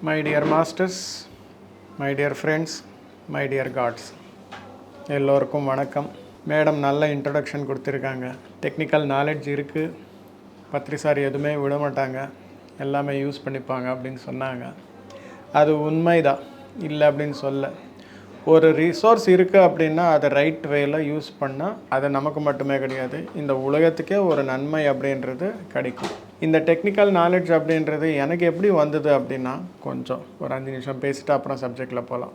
My dear masters my dear friends my dear gods எல்லோருக்கும் வணக்கம். Madam நல்ல introduction கொடுத்துருக்காங்க. டெக்னிக்கல் நாலேஜ் இருக்குது பத்ரிசார் எதுவுமே விட மாட்டாங்க எல்லாமே யூஸ் பண்ணிப்பாங்க அப்படின்னு சொன்னாங்க. அது உண்மைதான். இல்லை அப்படின்னு சொல்ல. ஒரு ரிசோர்ஸ் இருக்குது அப்படின்னா அதை ரைட் வேயில் யூஸ் பண்ணால் அது நமக்கு மட்டுமே கிடையாது. இந்த உலகத்துக்கே ஒரு நன்மை அப்படின்றது கிடைக்கும். இந்த டெக்னிக்கல் நாலேஜ் அப்படின்றது எனக்கு எப்படி வந்தது அப்படின்னா கொஞ்சம் ஒரு அஞ்சு நிமிஷம் பேசிட்டு அப்புறம் சப்ஜெக்டில் போகலாம்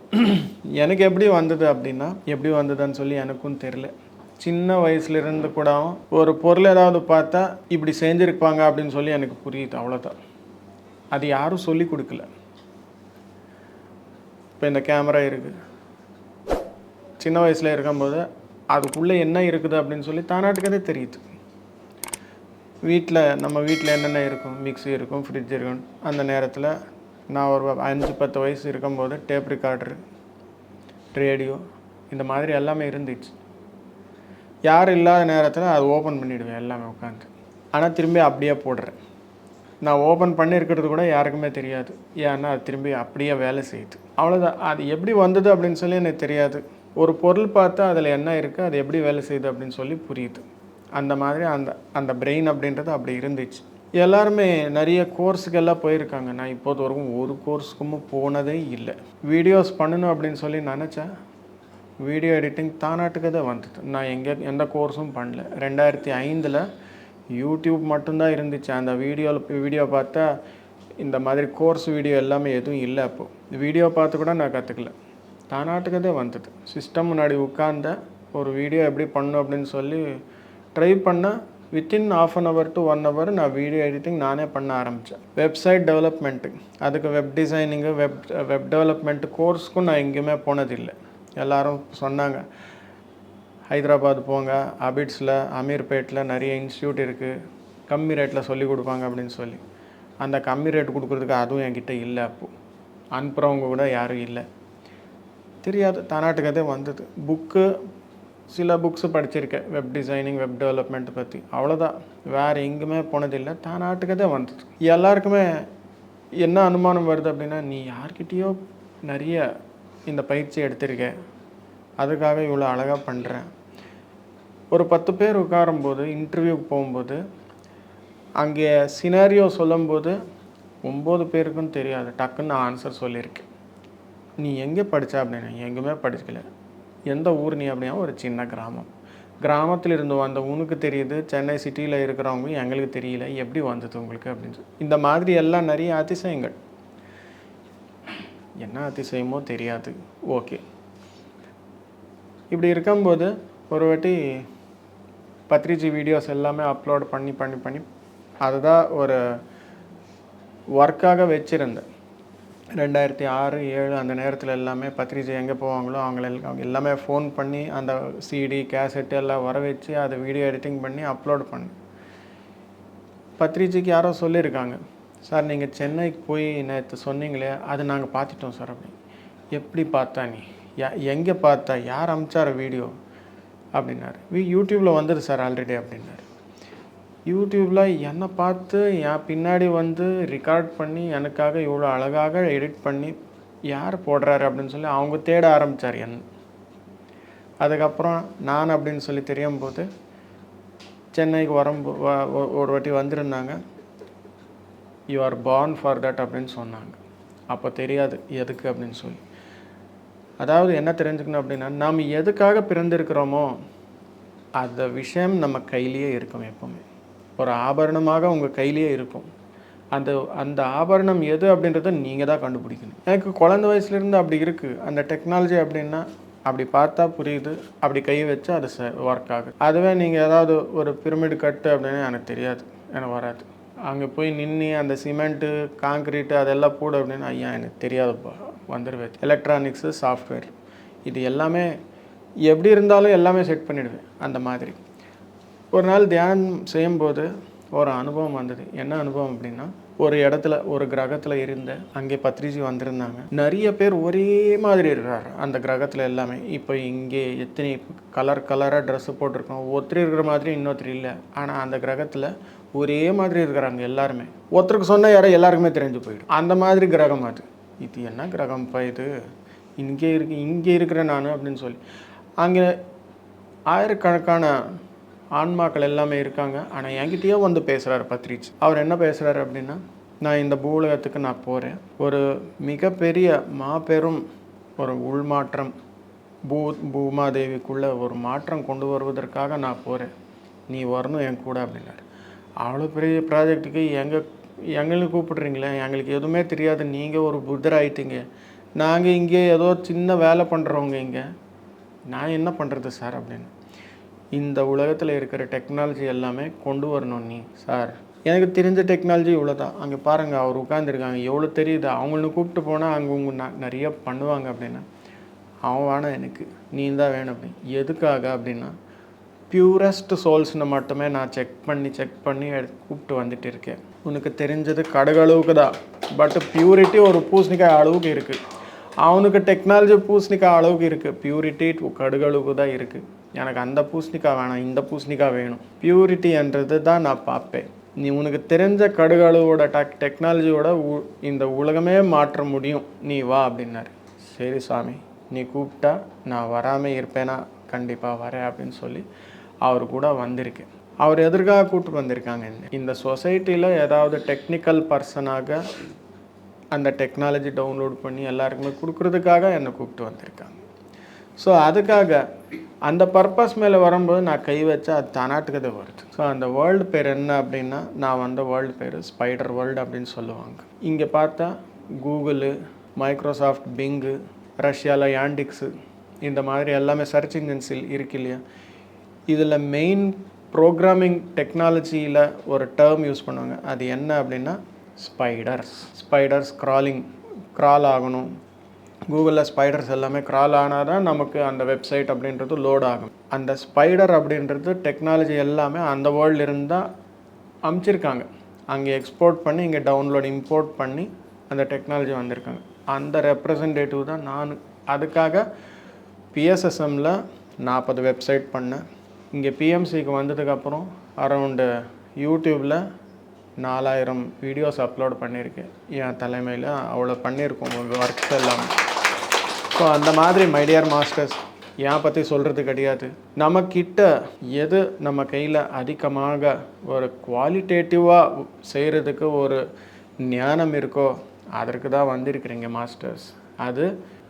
எனக்கு எப்படி வந்தது அப்படின்னா எப்படி வந்ததுன்னு சொல்லி எனக்கும் தெரில சின்ன வயசுலேருந்து கூட ஒரு பொருள் ஏதாவது பார்த்தா இப்படி செஞ்சுருப்பாங்க அப்படின்னு சொல்லி எனக்கு புரியுது அவ்வளோதான் அது யாரும் சொல்லி கொடுக்கல. இப்போ இந்த கேமரா இருக்குது சின்ன வயசில் இருக்கும்போது அதுக்குள்ளே என்ன இருக்குது அப்படின்னு சொல்லி தானாட்டுக்கதே தெரியுது. வீட்டில் நம்ம வீட்டில் என்னென்ன இருக்கும்? மிக்ஸி இருக்கும் ஃப்ரிட்ஜ் இருக்கும். அந்த நேரத்தில் நான் ஒரு அஞ்சு பத்து வயசு இருக்கும்போது டேப் ரிகார்டரு ரேடியோ இந்த மாதிரி எல்லாமே இருந்துச்சு. யார் இல்லாத நேரத்தில் அது ஓப்பன் பண்ணிவிடுவேன் எல்லாமே உட்காந்து ஆனால் திரும்பி அப்படியே போடுறேன். நான் ஓப்பன் பண்ணியிருக்கிறது கூட யாருக்குமே தெரியாது. ஏன்னா அது திரும்பி அப்படியே வேலை செய்யுது. அவ்வளோதான் அது எப்படி வந்தது அப்படின்னு சொல்லி எனக்கு தெரியாது. ஒரு பொருள் பார்த்தா அதில் என்ன இருக்குது அது எப்படி வேலை செய்யுது அப்படின்னு சொல்லி புரியுது. அந்த மாதிரி அந்த அந்த பிரெயின் அப்படின்றது அப்படி இருந்துச்சு. எல்லாருமே நிறைய கோர்ஸுக்கெல்லாம் போயிருக்காங்க. நான் இப்போது வரைக்கும் ஒரு கோர்ஸுக்கும் போனதே இல்லை. வீடியோஸ் பண்ணணும் அப்படின்னு சொல்லி நினச்சேன். வீடியோ எடிட்டிங் தானாட்டுக்கு தான் வந்தது நான் எங்கே எந்த கோர்ஸும் பண்ணல. ரெண்டாயிரத்தி ஐந்தில் யூடியூப் மட்டும்தான் இருந்துச்சு. அந்த வீடியோவில் வீடியோ பார்த்தா இந்த மாதிரி கோர்ஸ் வீடியோ எல்லாமே எதுவும் இல்லை அப்போது வீடியோ பார்த்து கூட நான் கற்றுக்கல தானாட்டுக்கு தான் வந்தது சிஸ்டம் முன்னாடி உட்காந்தேன் ஒரு வீடியோ எப்படி பண்ணணும் அப்படின்னு சொல்லி ட்ரை பண்ண within half an hour to one hour நான் வீடியோ எடிட்டிங் நானே பண்ண ஆரம்பித்தேன் வெப்சைட் டெவலப்மெண்ட்டு அதுக்கு web designing web web development கோர்ஸ்க்கும் நான் எங்கேயுமே போனதில்லை. எல்லாரும் சொன்னாங்க ஹைதராபாத் போங்க அபிட்ஸில் அமீர்பேட்டில் நிறைய இன்ஸ்டியூட் இருக்குது கம்மி ரேட்டில் சொல்லி கொடுப்பாங்க அப்படின்னு சொல்லி. அந்த கம்மி ரேட் கொடுக்குறதுக்கு அதுவும் என்கிட்ட இல்லை அப்போது அனுப்புகிறவங்க கூட யாரும் இல்லை. தெரியாது தானாட்டுக்கதே வந்தது. புக்கு சில புக்ஸு படிச்சிருக்கேன். வெப் டிசைனிங் வெப் டெவலப்மெண்ட் பற்றி அவ்வளோதான் வேறு எங்கேயுமே போனதில்லை. தா நாட்டுக்கு தான் வந்தது எல்லாருக்குமே என்ன அனுமானம் வருது அப்படின்னா நீ யார்கிட்டயோ நிறைய இந்த பயிற்சி எடுத்திருக்க அதுக்காக இவ்வளோ அழகாக பண்ணுறேன் ஒரு பத்து பேர் உட்காரும்போது இன்டர்வியூக்கு போகும்போது அங்கே சினாரியோ சொல்லும்போது ஒம்பது பேருக்கும் தெரியாது. டக்குன்னு ஆன்சர் சொல்லியிருக்கேன் நீ எங்கே படித்த அப்படின்னா எங்கேயுமே படிக்கல. எந்த ஊர் நீ அப்படின்னா ஒரு சின்ன கிராமம். கிராமத்தில் இருந்து வந்த உனக்கு தெரியுது சென்னை சிட்டியில் இருக்கிறவங்க எங்களுக்கு தெரியல எப்படி வந்தது உங்களுக்கு அப்படின்னு சொல்லி. இந்த மாதிரி எல்லாம் நிறைய அதிசயங்கள். என்ன அதிசயமோ தெரியாது. ஓகே. இப்படி இருக்கும்போது ஒரு வாட்டி பத்ரிஜி வீடியோஸ் எல்லாமே அப்லோட் பண்ணி பண்ணி பண்ணி அதுதான் ஒரு ஒர்க்காக வச்சுருந்தேன். ரெண்டாயிரத்தி ஆறு ஏழு அந்த நேரத்தில் எல்லாமே பத்திரிகை எங்கே போவாங்களோ அவங்கள அவங்க எல்லாமே ஃபோன் பண்ணி அந்த சிடி கேசட் எல்லாம் வர வச்சு அதை வீடியோ எடிட்டிங் பண்ணி அப்லோட் பண்ணு. பத்ரிஜிக்கு யாரோ சொல்லியிருக்காங்க சார் நீங்கள் சென்னைக்கு போய் நேற்று சொன்னீங்களே அது நாங்கள் பார்த்துட்டோம் சார் அப்படி. எப்படி பார்த்தா நீ? எங்கே பார்த்தா? யார் அமிச்சார் வீடியோ அப்படின்னாரு. வி யூடியூப்பில் வந்தது சார் ஆல்ரெடி அப்படின்னாரு. யூடியூப்பில் என்னை பார்த்து என் பின்னாடி வந்து ரெக்கார்ட் பண்ணி எனக்காக இவ்வளோ அழகாக எடிட் பண்ணி யார் போடுறாரு அப்படின்னு சொல்லி அவங்க தேட ஆரம்பித்தார் என்ன அதுக்கப்புறம் நான் அப்படின்னு சொல்லி தெரியும் போது சென்னைக்கு வரும்போ ஒரு வாட்டி வந்திருந்தாங்க. You are born for that அப்படின்னு சொன்னாங்க. அப்போ தெரியாது எதுக்கு அப்படின்னு சொல்லி. அதாவது என்ன தெரிஞ்சுக்கணும் அப்படின்னா நாம் எதுக்காக பிறந்திருக்கிறோமோ அந்த விஷயம் நம்ம கையிலேயே இருக்கும் எப்போவுமே. ஒரு ஆபரணமாக உங்கள் கையிலேயே இருக்கும். அந்த அந்த ஆபரணம் எது அப்படின்றத நீங்கள் தான் கண்டுபிடிக்கணும். எனக்கு குழந்த வயசுலேருந்து அப்படி இருக்குது அந்த டெக்னாலஜி அப்படின்னா அப்படி பார்த்தா புரியுது. அப்படி கை வச்சா அது ஒர்க் ஆகுது. அதுவே நீங்கள் ஏதாவது ஒரு பிரமிடு கட்டு அப்படின்னு எனக்கு தெரியாது. எனக்கு வராது. அங்கே போய் நின்று அந்த சிமெண்ட்டு காங்க்ரீட்டு அதெல்லாம் போடு அப்படின்னு ஐயா எனக்கு தெரியாதுப்பா. வந்துடுவேன் எலக்ட்ரானிக்ஸு சாஃப்ட்வேர் இது எல்லாமே எப்படி இருந்தாலும் எல்லாமே செட் பண்ணிடுவேன். அந்த மாதிரி. ஒரு நாள் தியானம் செய்யும்போது ஒரு அனுபவம் வந்தது. என்ன அனுபவம் அப்படின்னா ஒரு இடத்துல ஒரு கிரகத்தில் இருந்த அங்கே பத்ரிஜி வந்திருந்தாங்க. நிறைய பேர் ஒரே மாதிரி இருக்கிறார் அந்த கிரகத்தில் எல்லாமே. இப்போ இங்கே எத்தனை கலர் கலராக ட்ரெஸ்ஸு போட்டிருக்கோம். ஒருத்தர் இருக்கிற மாதிரி இன்னொருத்தர் இல்லை. ஆனால் அந்த கிரகத்தில் ஒரே மாதிரி இருக்கிறாங்க எல்லாருமே. ஒருத்தருக்கு சொன்ன யாரோ எல்லாருக்குமே தெரிஞ்சு போயிடும். அந்த மாதிரி கிரகம் அது. இது என்ன கிரகம்ப்பா இது? இங்கே இருக்கு இங்கே இருக்கிறேன் நான் அப்படின்னு சொல்லி. அங்கே ஆயிரக்கணக்கான ஆன்மாக்கள் எல்லாமே இருக்காங்க. ஆனால் என்கிட்டயே வந்து பேசுகிறாரு பத்ரிச் அவர் என்ன பேசுகிறாரு அப்படின்னா நான் இந்த பூலகத்துக்கு நான் போகிறேன் ஒரு மிகப்பெரிய மாபெரும் ஒரு உள்மாற்றம் பூ பூமாதேவிக்குள்ளே ஒரு மாற்றம் கொண்டு வருவதற்காக நான் போகிறேன் நீ வரணும் என் கூட அப்படின்னாரு. அவ்வளோ பெரிய ப்ராஜெக்ட்டுக்கு எங்கள் எங்களுக்கு கூப்பிட்றீங்களே? எங்களுக்கு எதுவுமே தெரியாது. நீங்கள் ஒரு புத்தர் ஆயிட்டீங்க. நாங்கள் இங்கே ஏதோ சின்ன வேலை பண்ணுறவங்க இங்கே. நான் என்ன பண்ணுறது சார் அப்படின்னு. இந்த உலகத்தில் இருக்கிற டெக்னாலஜி எல்லாமே கொண்டு வரணும் நீ சார் எனக்கு தெரிஞ்ச டெக்னாலஜி இவ்வளோ தான் அங்கே பாருங்கள் அவர் உட்காந்துருக்காங்க எவ்வளோ தெரியுது? அவங்கள கூப்பிட்டு போனால் அங்கே உங்க நான் நிறைய பண்ணுவாங்க அப்படின்னா. அவன் வேணாம் எனக்கு நீ தான் வேணும் அப்படி. எதுக்காக அப்படின்னா பியூரஸ்ட் சோல்ஸ்னு மட்டுமே நான் செக் பண்ணி செக் பண்ணி கூப்பிட்டு வந்துட்டு இருக்கேன். உனக்கு தெரிஞ்சது கடுகளவுக்கு தான். பட் பியூரிட்டி ஒரு பூசணிக்காய் அளவுக்கு இருக்குது அவனுக்கு டெக்னாலஜி பூசணிக்காய் அளவுக்கு இருக்குது பியூரிட்டி கடுகளவுக்கு தான் இருக்குது எனக்கு அந்த பூசணிக்காய் வேணாம் இந்த பூசணிக்காய் வேணும். பியூரிட்டின்றது தான் நான் பார்ப்பேன். நீ உனக்கு தெரிஞ்ச கடுகளவோட டெக் டெக்னாலஜியோட உ- இந்த உலகமே மாற்ற முடியும். நீ வா அப்படின்னாரு. சரி சாமி நீ கூப்பிட்டா நான் வராமல் இருப்பேனா? கண்டிப்பாக வரேன் அப்படின்னு சொல்லி அவர் கூட வந்திருக்கேன் அவர் எதற்காக கூப்பிட்டு வந்திருக்காங்க? இந்த சொசைட்டியில் ஏதாவது டெக்னிக்கல் பர்சனாக அந்த டெக்னாலஜி டவுன்லோட் பண்ணி எல்லாருக்குமே கொடுக்குறதுக்காக என்னை கூப்பிட்டு வந்திருக்காங்க. ஸோ அதுக்காக அந்த பர்பஸ் மேலே வரும்போது நான் கை வச்சா அது தானாட்டுக்கு வருது. ஸோ அந்த வேர்ல்டு பேர் என்ன அப்படின்னா நான் வந்த வேர்ல்டு பேர் ஸ்பைடர் வேர்ல்டு அப்படின்னு சொல்லுவாங்க. இங்கே பார்த்தா கூகுளு மைக்ரோசாஃப்ட் பிங்கு ரஷ்யாவில் யாண்டிக்ஸு இந்த மாதிரி எல்லாமே சர்ச் இன்ஜின்ஸில் இருக்கு இல்லையா? இதில் மெயின் ப்ரோக்ராமிங் டெக்னாலஜியில் ஒரு டேர்ம் யூஸ் பண்ணுவாங்க. அது என்ன அப்படின்னா ஸ்பைடர்ஸ் ஸ்பைடர்ஸ் க்ராலிங் க்ரால் ஆகணும். கூகுளில் ஸ்பைடர்ஸ் எல்லாமே க்ரால் ஆனால் தான் நமக்கு அந்த வெப்சைட் அப்படின்றது லோட் ஆகும். அந்த ஸ்பைடர் அப்படின்றது டெக்னாலஜி எல்லாமே அந்த வேர்ல்டு இருந்தால் அமுச்சிருக்காங்க. அங்கே எக்ஸ்போர்ட் பண்ணி இங்கே டவுன்லோட் இம்போர்ட் பண்ணி அந்த டெக்னாலஜி வந்திருக்காங்க. அந்த ரெப்ரசன்டேட்டிவ் தான் நான். அதுக்காக பிஎஸ்எஸ்எம்மில் நாற்பது வெப்சைட் பண்ணேன். இங்கே பிஎம்சிக்கு வந்ததுக்கப்புறம் அரவுண்டு யூடியூப்பில் நாலாயிரம் வீடியோஸ் அப்லோட் பண்ணியிருக்கேன். என் தலைமையில் அவ்வளோ பண்ணியிருக்கோம். ஒர்க்ஸ் எல்லாமே. ஸோ அந்த மாதிரி மைடியர் மாஸ்டர்ஸ் ஏன் பற்றி சொல்கிறது கிடையாது. நம்மக்கிட்ட எது நம்ம கையில் அதிகமாக ஒரு குவாலிட்டேட்டிவாக செய்கிறதுக்கு ஒரு ஞானம் இருக்கோ அதற்கு தான் வந்திருக்கிறீங்க மாஸ்டர்ஸ் அது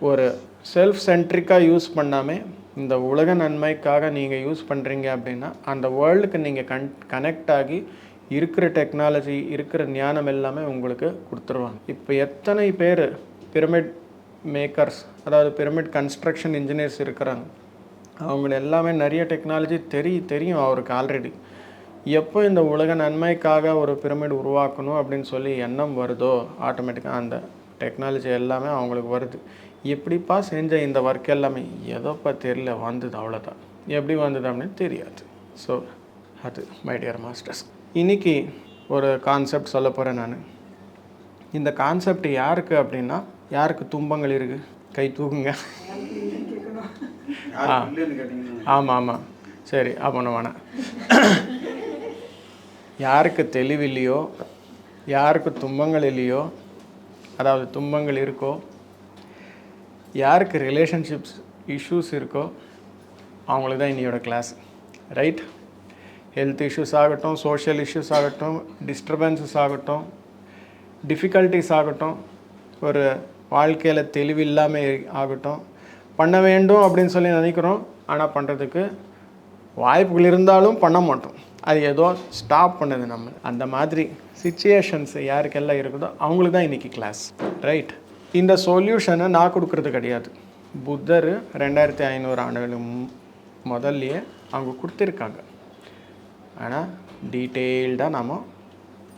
ஒரு செல்ஃப் சென்ட்ரிக்காக யூஸ் பண்ணாமல் இந்த உலக நன்மைக்காக நீங்கள் யூஸ் பண்ணுறீங்க அப்படின்னா அந்த வேர்ல்டுக்கு நீங்கள் கன் கனெக்ட் ஆகி இருக்கிற டெக்னாலஜி இருக்கிற ஞானம் எல்லாமே உங்களுக்கு கொடுத்துருவாங்க. இப்போ எத்தனை பேர் பிரமிட் மேக்கர்ஸ் அதாவது பிரமிட் கன்ஸ்ட்ரக்ஷன் இன்ஜினியர்ஸ் இருக்கிறாங்க. அவங்க எல்லாமே நிறைய டெக்னாலஜி தெரிய தெரியும் அவருக்கு ஆல்ரெடி எப்போ இந்த உலக நன்மைக்காக ஒரு பிரமிட் உருவாக்கணும் அப்படின்னு சொல்லி எண்ணம் வருதோ ஆட்டோமேட்டிக்காக அந்த டெக்னாலஜி எல்லாமே அவங்களுக்கு வருது. எப்படிப்பா செஞ்ச இந்த ஒர்க் எல்லாமே? எதோப்பா தெரியல வந்தது அவ்வளோதான் எப்படி வந்தது அப்படின்னு தெரியாது. ஸோ அது மை டியர் மாஸ்டர்ஸ் இன்னைக்கு ஒரு கான்செப்ட் சொல்ல போகிறேன் நான். இந்த கான்செப்ட் யாருக்கு அப்படின்னா யாருக்கு துன்பங்கள் இருக்குது கை தூக்குங்க. ஆ. ஆமாம் ஆமாம் சரி அப்போ வேணாம் யாருக்கு தெளிவில்லையோ யாருக்கு துன்பங்கள் இல்லையோ அதாவது துன்பங்கள் இருக்கோ யாருக்கு ரிலேஷன்ஷிப்ஸ் இஷ்யூஸ் இருக்கோ அவங்களுக்கு தான் இன்னையோட கிளாஸ் ரைட் ஹெல்த் இஷ்யூஸ் ஆகட்டும் சோஷியல் இஷ்யூஸ் ஆகட்டும் டிஸ்டர்பன்சஸ் ஆகட்டும் டிஃபிகல்ட்டிஸ் ஆகட்டும் ஒரு வாழ்க்கையில் தெளிவில்லாமல் ஆகட்டும். பண்ண வேண்டும் அப்படின்னு சொல்லி நினைக்கிறோம். ஆனால் பண்ணுறதுக்கு வாய்ப்புகள் இருந்தாலும் பண்ண மாட்டோம். அது ஏதோ ஸ்டாப் பண்ணுது நம்ம. அந்த மாதிரி சுச்சுவேஷன்ஸ் யாருக்கெல்லாம் இருக்குதோ அவங்களுக்கு தான் இன்றைக்கி கிளாஸ் ரைட் இந்த சொல்யூஷனை நான் கொடுக்குறது கிடையாது. புத்தர் ரெண்டாயிரத்தி ஐநூறு ஆண்டுகளுக்கு முதல்லையே அவங்க கொடுத்துருக்காங்க. ஆனால் டீட்டெயில்டாக நாம்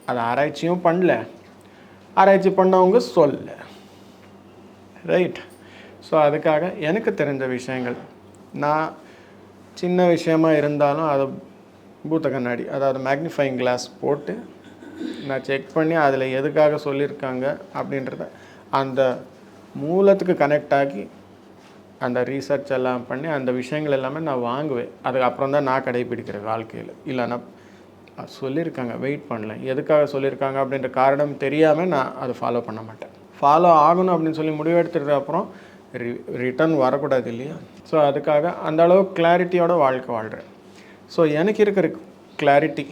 அதை ஆராய்ச்சியும் பண்ணல. ஆராய்ச்சி பண்ணவங்க சொல்லலை. ரைட் ஸோ அதுக்காக எனக்கு தெரிஞ்ச விஷயங்கள். நான் சின்ன விஷயமா இருந்தாலும் அதை பூத்த கண்ணாடி அதாவது மேக்னிஃபைங் கிளாஸ் போட்டு நான் செக் பண்ணி அதில் எதுக்காக சொல்லியிருக்காங்க அப்படின்றத அந்த மூலத்துக்கு கனெக்ட் ஆகி அந்த ரீசர்ச் எல்லாம் பண்ணி அந்த விஷயங்கள் எல்லாமே நான் வாங்குவேன். அதுக்கப்புறம் தான் நான் கடைபிடிக்கிறேன் வாழ்க்கையில். இல்லைன்னா சொல்லியிருக்காங்க வெயிட் பண்ணல. எதுக்காக சொல்லியிருக்காங்க அப்படின்ற காரணம் தெரியாமல் நான் அதை ஃபாலோ பண்ண மாட்டேன். ஃபாலோ ஆகணும் அப்படின்னு சொல்லி முடிவெடுத்ததுக்கு அப்புறம் ரி ரிட்டர்ன் வரக்கூடாது இல்லையா? ஸோ அதுக்காக அந்த அளவு கிளாரிட்டியோட வாழ்க்கை வாழ்கிறேன் ஸோ எனக்கு இருக்கிற கிளாரிட்டி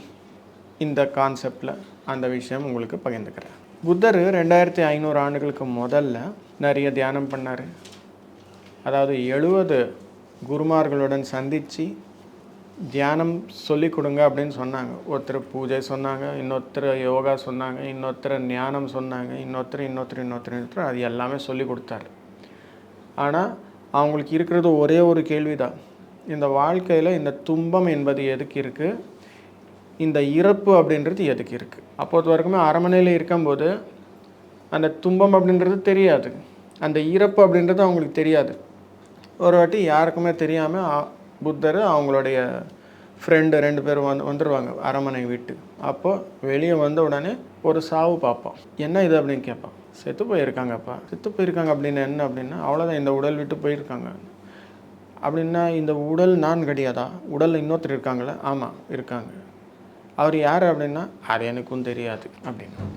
இந்த கான்செப்டில் அந்த விஷயம் உங்களுக்கு பகிர்ந்துக்கிறேன். புத்தர் ரெண்டாயிரத்தி ஐநூறு ஆண்டுகளுக்கு முதல்ல நிறைய தியானம் பண்ணார். அதாவது எழுபது குருமார்களுடன் சந்தித்து தியானம் சொல்லி கொடுங்க அப்படின்னு சொன்னாங்க. ஒருத்தர் பூஜை சொன்னாங்க இன்னொருத்தர் யோகா சொன்னாங்க இன்னொருத்தர் ஞானம் சொன்னாங்க இன்னொருத்தர் இன்னொருத்தர் இன்னொருத்தர் இன்னொருத்தர் அது எல்லாமே சொல்லி கொடுத்தாரு. ஆனால் அவங்களுக்கு இருக்கிறது ஒரே ஒரு கேள்வி தான் இந்த வாழ்க்கையில் இந்த துன்பம் என்பது எதுக்கு இருக்குது இந்த இறப்பு அப்படின்றது எதுக்கு இருக்குது அப்போது வரைக்குமே அரமனையில் இருக்கும்போது அந்த துன்பம் அப்படின்றது தெரியாது. அந்த இறப்பு அப்படின்றது அவங்களுக்கு தெரியாது. ஒரு வாட்டி யாருக்குமே தெரியாமல் புத்தர் அவங்களுடைய ஃப்ரெண்டு ரெண்டு பேரும் வந்து வந்துடுவாங்க அரமனை விட்டு. அப்போது வெளியே வந்த உடனே ஒரு சாவு பார்ப்போம் என்ன இது? அப்படின்னு கேட்பான். செத்து போயிருக்காங்கப்பா. செத்து போயிருக்காங்க அப்படின்னு என்ன அப்படின்னா அவ்வளோதான் இந்த உடல் விட்டு போயிருக்காங்க. அப்படின்னா இந்த உடல் நான் கிடையாதா? உடலில் இன்னொருத்தர் இருக்காங்களா? ஆமாம் இருக்காங்க. அவர் யார் அப்படின்னா? அது எனக்கும் தெரியாது அப்படின்னு.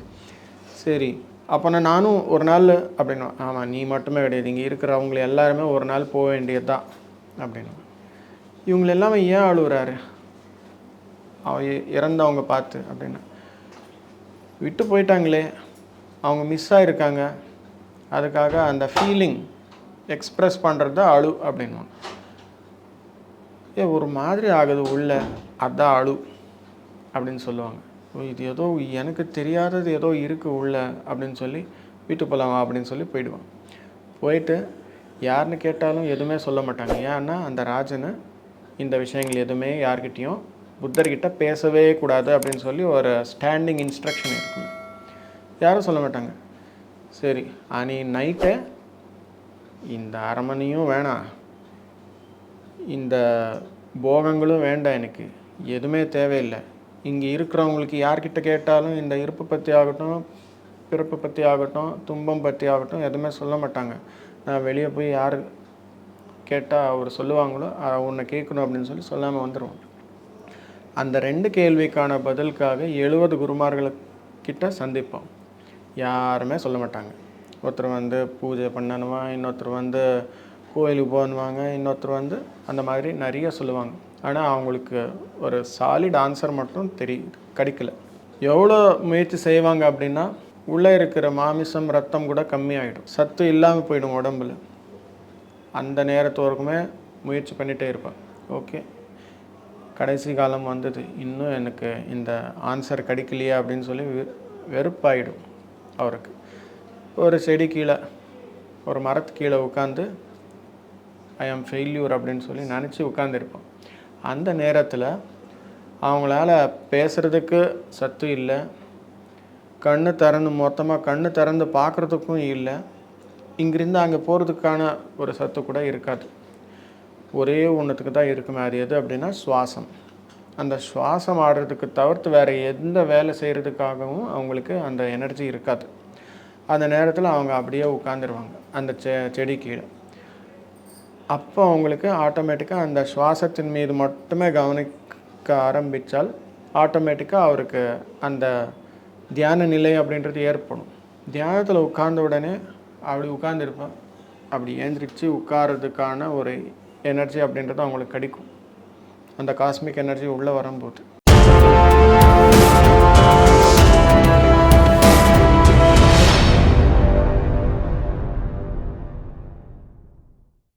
சரி அப்போனா நானும் ஒரு நாள் அப்படின்னு ஆமாம் நீ மட்டுமே கிடையாது இங்கே இருக்கிறவங்களை எல்லாருமே ஒரு நாள் போக வேண்டியது தான் அப்படின்னு. இவங்களெல்லாம் எல்லாமே ஏன் அழுகுறாரு அவ இறந்தவங்க பார்த்து அப்படின்னு. விட்டு போயிட்டாங்களே அவங்க மிஸ் ஆகிருக்காங்க அதுக்காக அந்த ஃபீலிங் எக்ஸ்ப்ரெஸ் பண்ணுறது தான் அழு அப்படின்வாங்க ஏ ஒரு மாதிரி ஆகுது உள்ள அதான் அழு அப்படின்னு சொல்லுவாங்க. இது ஏதோ எனக்கு தெரியாதது ஏதோ இருக்குது உள்ள அப்படின்னு சொல்லி வீட்டு போகலாமா அப்படின்னு சொல்லி போயிடுவான் போயிட்டு யாருன்னு கேட்டாலும் எதுவுமே சொல்ல மாட்டாங்க. ஏன்னா அந்த ராஜனை இந்த விஷயங்கள் எதுவுமே யார்கிட்டயும் புத்தர்கிட்ட பேசவே கூடாது அப்படின்னு சொல்லி ஒரு ஸ்டாண்டிங் இன்ஸ்ட்ரக்ஷன் இருக்குங்க யாரும் சொல்ல மாட்டாங்க. சரி அனி நைட்டே இந்த அரமனையும் வேணாம். இந்த போகங்களும் வேண்டாம் எனக்கு. எதுவுமே தேவையில்லை. இங்கே இருக்கிறவங்களுக்கு யார்கிட்ட கேட்டாலும் இந்த இருப்பு பற்றி ஆகட்டும் பிறப்பு பற்றி ஆகட்டும் துன்பம் பற்றி ஆகட்டும் எதுவுமே சொல்ல மாட்டாங்க. நான் வெளியே போய் யார் கேட்டால் அவர் சொல்லுவாங்களோ உன்னை கேட்கணும் அப்படின்னு சொல்லி சொல்லாமல் வந்துடுவோம் அந்த ரெண்டு கேள்விக்கான பதிலுக்காக எழுபது குருமார்களுக்கிட்ட சந்திப்போம். யாருமே சொல்ல மாட்டாங்க. ஒருத்தர் வந்து பூஜை பண்ணணுமா இன்னொருத்தர் வந்து கோயிலுக்கு போகணுவாங்க இன்னொருத்தர் வந்து அந்த மாதிரி நிறைய சொல்லுவாங்க. ஆனால் அவங்களுக்கு ஒரு சாலிட் ஆன்சர் மட்டும் தெரி கிடைக்கல. எவ்வளோ முயற்சி செய்வாங்க அப்படின்னா உள்ளே இருக்கிற மாமிசம் ரத்தம் கூட கம்மியாகிடும் சத்து இல்லாமல் போயிடும் உடம்புல. அந்த நேரத்து வரைக்குமே முயற்சி பண்ணிகிட்டே இருப்பேன். ஓகே. கடைசி காலம் வந்தது. இன்னும் எனக்கு இந்த ஆன்சர் கிடைக்கலையே அப்படின்னு சொல்லி வெறுப்பாயிடும் அவருக்கு. ஒரு செடி கீழே ஒரு மரத்து கீழே உட்காந்து ஐ ஆம் ஃபெயில்யூர் அப்படின்னு சொல்லி நினச்சி உட்காந்துருப்போம் அந்த நேரத்தில் அவங்களால பேசுகிறதுக்கு சத்து இல்லை. கண்ணு திறந்து மொத்தமாக கண்ணு திறந்து பார்க்குறதுக்கும் இல்லை. இங்கிருந்து அங்கே போகிறதுக்கான ஒரு சத்து கூட இருக்காது. ஒரே ஒன்றுத்துக்கு தான் இருக்குமே அது எது அப்படின்னா சுவாசம். அந்த சுவாசம் ஆடுறதுக்கு தவிர்த்து வேறு எந்த வேலை செய்கிறதுக்காகவும் அவங்களுக்கு அந்த எனர்ஜி இருக்காது. அந்த நேரத்தில் அவங்க அப்படியே உட்காந்துருவாங்க அந்த செ செடி கீழே. அப்போ அவங்களுக்கு ஆட்டோமேட்டிக்காக அந்த சுவாசத்தின் மீது மட்டுமே கவனிக்க ஆரம்பித்தால் ஆட்டோமேட்டிக்காக அவருக்கு அந்த தியான நிலை அப்படின்றது ஏற்படும். தியானத்தில் உட்கார்ந்த உடனே அப்படி உட்காந்துருப்பேன் அப்படி ஏந்திரிச்சு உட்காரதுக்கான ஒரு எனர்ஜி அப்படின்றது அவங்களுக்கு கிடைக்கும். அந்த காஸ்மிக் எனர்ஜி உள்ளே வரும்போது.